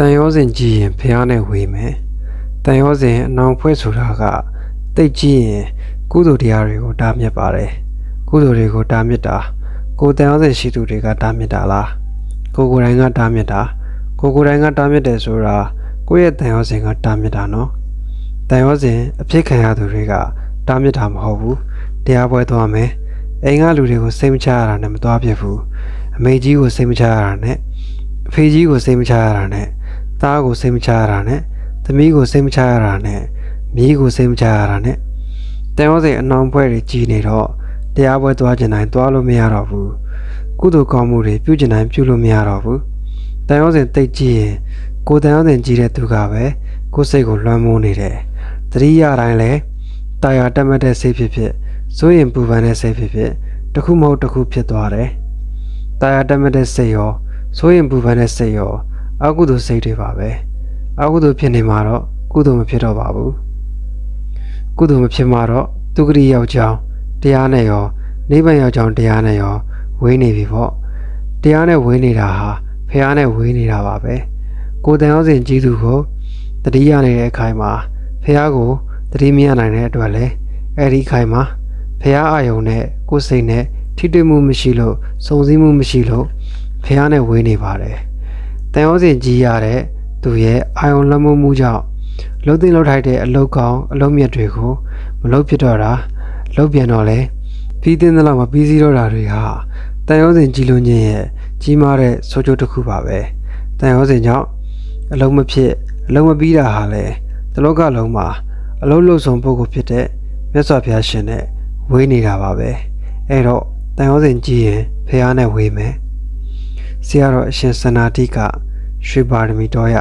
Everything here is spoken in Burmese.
တန်ရောစဉ်ကြည့်ရင်ဖះနဲ့ဝေးမယ်တန်ရောစဉ်အနောင်ဖွဲ့ဆိုတာကတိတ်ကြည့်ရင်ကုသိုလ်တရားတွေကိုတားမြစ်ပါတယ်ကုသိုလ်တွေကိုတားမြစ်တာကိုယ်တန်ရောစဉ်ရှိသူတွေကတားမြစ်တာလားကိုယ်ကိုယ်တိုင်ကတားမြစ်တာကိုယ်ကိုယ်တိုင်ကတားမြစ်တယ်ဆိုတာကိုယ့်ရဲ့တန်ရောစဉ်ကတားမြစ်တာနော်တန်ရောစဉ်အဖြစ်ခံရသူတွေကတားမြစ်တာမဟုတ်ဘူးတရားပွဲသွားမယ်အိမ်ကလူတွေကိုစိတ်မချရတာနဲ့မသွားဖြစ်ဘူးအမေကြီးကိုစိတ်မချရတာနဲ့အဖေကြီးကိုစိတ်မချရတာနဲ့ သားကိုစိတ်မချရတာနဲ့သမီးကိုစိတ်မချရတာနဲ့မြေးကိုစိတ်မချရတာနဲ့တန်ရောစိတ်အနောင်ပွဲတွေကြီးနေတော့တရားပွဲသွားကျင်တိုင်းသွားလို့မရတော့ဘူးကုသိုလ်ကောင်းမှုတွေပြုကျင်တိုင်းပြုလို့မရတော့ဘူးတန်ရောစိတ်တိတ်ကြည့်ရင်ကိုယ်တန်ရောစိတ်ကြီးတဲ့သူကပဲကိုယ်စိတ်ကိုလွှမ်းမိုးနေတယ်တတိယတိုင်းလဲတာယာတက်မှတ်တဲ့စိတ်ဖြစ်ဖြစ်စိုးရင်ပူပန်တဲ့စိတ်ဖြစ်ဖြစ်တစ်ခုမဟုတ်တစ်ခုဖြစ်သွားတယ်တာယာတက်မှတ်တဲ့စိတ်ရောစိုးရင်ပူပန်တဲ့စိတ်ရော အကုသိုလ်စိတ်တွေပါပဲအကုသိုလ်ဖြစ်နေမှာတော့ကုသိုလ်မဖြစ်တော့ပါဘူးကုသိုလ်မဖြစ်မှာတော့သူဂရိရောက်ကြောင်းတရားနဲ့ရောနိဗ္ဗာန်ရောက်ကြောင်းတရားနဲ့ရောဝေးနေပြီပေါ့တရားနဲ့ဝေးနေတာဟာဖះနဲ့ဝေးနေတာပါပဲကိုယ်တန်အောင်စဉ်ကြီးသူကိုတတိယနေတဲ့အခိုင်မှာဖះကိုတတိမရနိုင်တဲ့အတွက်လဲအဲ့ဒီအခိုင်မှာဖះအာယုံနဲ့ကိုယ်စိတ်နဲ့ထိတွေ့မှုမရှိလို့စုံစည်းမှုမရှိလို့ဖះနဲ့ဝေးနေပါတယ် တန်ရောစင်ကြီးရတဲ့သူရဲ့အာယုံလက်မှုမှုကြောင့်လှုပ်သိမ်းလှုပ်ထိုက်တဲ့အလုတ်ကောင်းအလုတ်မြတ်တွေကိုမလုတ်ဖြစ်တော့တာလှုပ်ပြန်တော့လဲပြီးတဲ့လောက်မပြီးစီးတော့တာတွေဟာတန်ရောစင်ကြီးလုံးချင်းရဲ့ကြီးမားတဲ့ဆိုးကျိုးတစ်ခုပါပဲတန်ရောစင်ကြောင့်အလုံးမဖြစ်အလုံးမပြီးတာဟာလဲတလောကလုံးမှာအလုံးလုံးဆုံးပုဂ္ဂိုလ်ဖြစ်တဲ့မြတ်စွာဘုရားရှင်နဲ့ဝေးနေတာပါပဲအဲ့တော့တန်ရောစင်ကြီးရင်ဖះနဲ့ဝေးမယ် ဆရာတော်အရှင်စန္နာတိကရွှေပါရမီတော်ရ